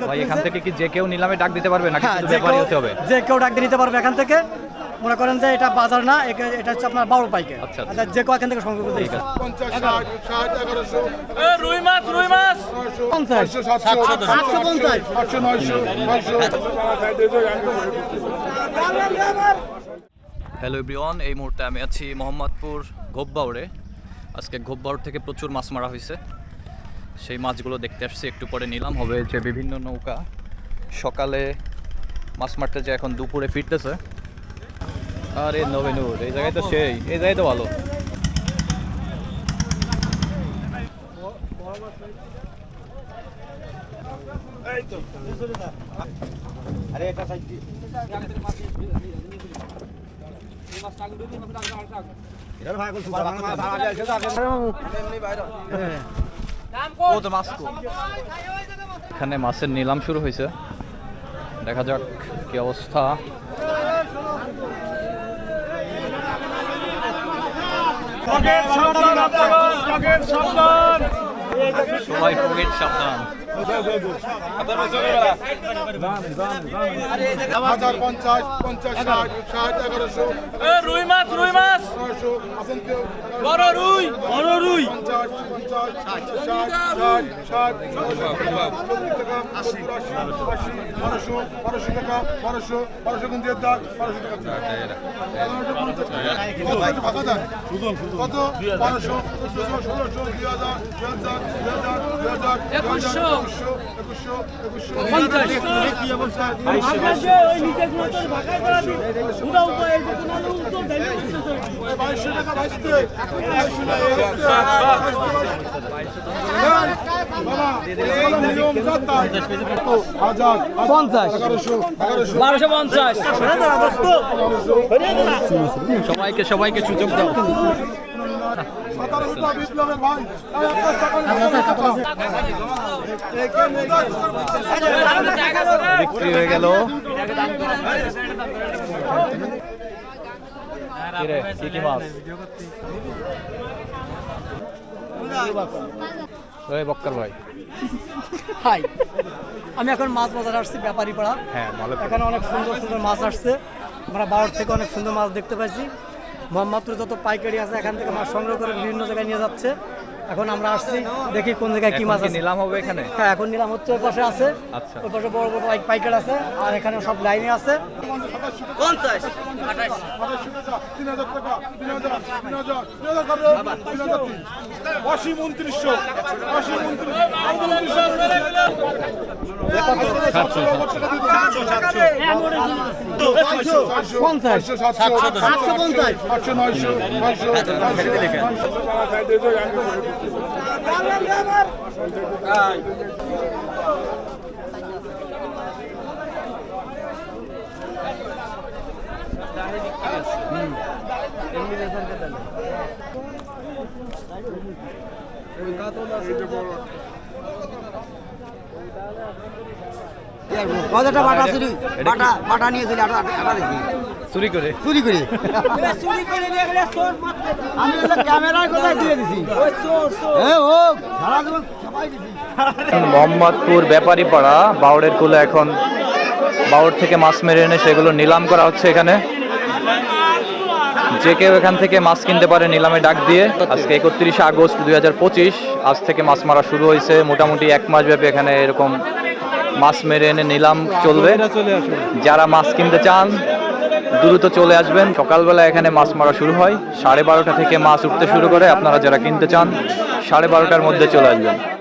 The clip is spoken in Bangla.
ভাই এখান থেকে কি যে কেউ নিলামে ডাক দিতে পারবে নাকি হ্যাঁ শুধু হতে হবে? যে কেউ ডাক দিয়ে নিতে পারবে এখান থেকে। মনে করেন যে এটা বাজার না এটা হচ্ছে আপনার পাইকে আচ্ছা, আচ্ছা। আচ্ছা যে কেউ এখান থেকে সংগ্রহ করতে রুই মাছ রুই মাছ। পঞ্চাশ। সাতশো সাতশো পঞ্চাশ। আটশো নয়শো নয়শো। হ্যালো এভরিওয়ান এই মুহূর্তে আমি আছি মোহাম্মদপুর গোপবাউরে আজকে গোপবাউর থেকে প্রচুর মাছ মারা হয়েছে। সেই মাছগুলো দেখতে আসছি একটু পরে নিলাম। হবে যে বিভিন্ন নৌকা। সকালে মাছ মারতে যে এখন দুপুরে ফিরতেছে। আরে নবেনুর এই জায়গায় তো সেই এই জায়গায় তো ভালো। ও তো এখানে মাছের নিলাম শুরু হয়েছে। দেখা যাক কি অবস্থা। সবাই পকেট সাবধান। হাজার পঞ্চাশ পঞ্চাশ ষাট ষাট এগারোশো। রুই মাছ রুই মাছ। নয়শো আছেন কেউ। বড় রুই বড় রুই। পঞ্চাশ পঞ্চাশ ষাট ষাট ষাট চল্লিশ টাকা সত্তর আশি আশি বারোশো বারোশো টাকা বারোশো বারোশো দাগ বারোশো টাকা। কত বারোশো ষোলোশো দুই হাজার দুই হাজার দুই হাজার দুই হাজার একুশশো। একুশশো একুশশো পঞ্চাশ। বাইশশো সবাইকে সবাইকে সুযোগ দাও। বিপ্লবের ভাই বিক্রি হয়ে গেল। কিরে কি কি মাছ ওই বক্কর ভাই। হাই। আমি এখন মাছ বাজার আসছি ব্যাপারী পাড়া। হ্যাঁ ভালো। এখানে অনেক সুন্দর সুন্দর মাছ আসছে। আমরা বারোর থেকে অনেক সুন্দর মাছ দেখতে পাইছি। মোহাম্মদপুর যত পাইকারি আছে এখান থেকে মাছ সংগ্রহ করে বিভিন্ন জায়গায় নিয়ে যাচ্ছে। এখন আমরা আসছি দেখি কোন জায়গায় কি মাছ আছে নিলাম হবে এখানে হ্যাঁ এখন নিলাম হচ্ছে ওই পাশে আছে আচ্ছা। ওই পাশে বড় বড় পাইক- পাইকার আছে আর এখানে সব লাইনে আছে পঞ্চাশ আশি উনত্রিশশো আশি পঞ্চাশ। সাতশো পঞ্চাশ আটশো নয়শো নয়শো নয়শো কতটা বাটা চুরি বাটা বাটা নিয়ে চুরি আটা আটা দিছি চুরি করে। চুরি করে। আমি ক্যামেরার দিয়ে দিছি। এ ও সারা জীবন সবাই দিছি। মোহাম্মদপুর ব্যাপারী পাড়া বাউড়ের কুলে এখন বাউড় থেকে মাছ মেরে এনে সেগুলো নিলাম করা হচ্ছে এখানে। যে কেউ এখান থেকে মাছ কিনতে পারে নিলামে ডাক দিয়ে। আজকে একত্রিশে আগস্ট দুই হাজার পঁচিশ আজ থেকে মাছ মারা শুরু হয়েছে। মোটামুটি এক মাস ব্যাপী এখানে এরকম মাছ মেরে এনে নিলাম চলবে। যারা মাছ কিনতে চান দ্রুত চলে আসবেন। সকালবেলা এখানে মাছ মারা শুরু হয়। সাড়ে বারোটা থেকে মাছ উঠতে শুরু করে। আপনারা যারা কিনতে চান, সাড়ে বারোটার মধ্যে চলে আসবেন।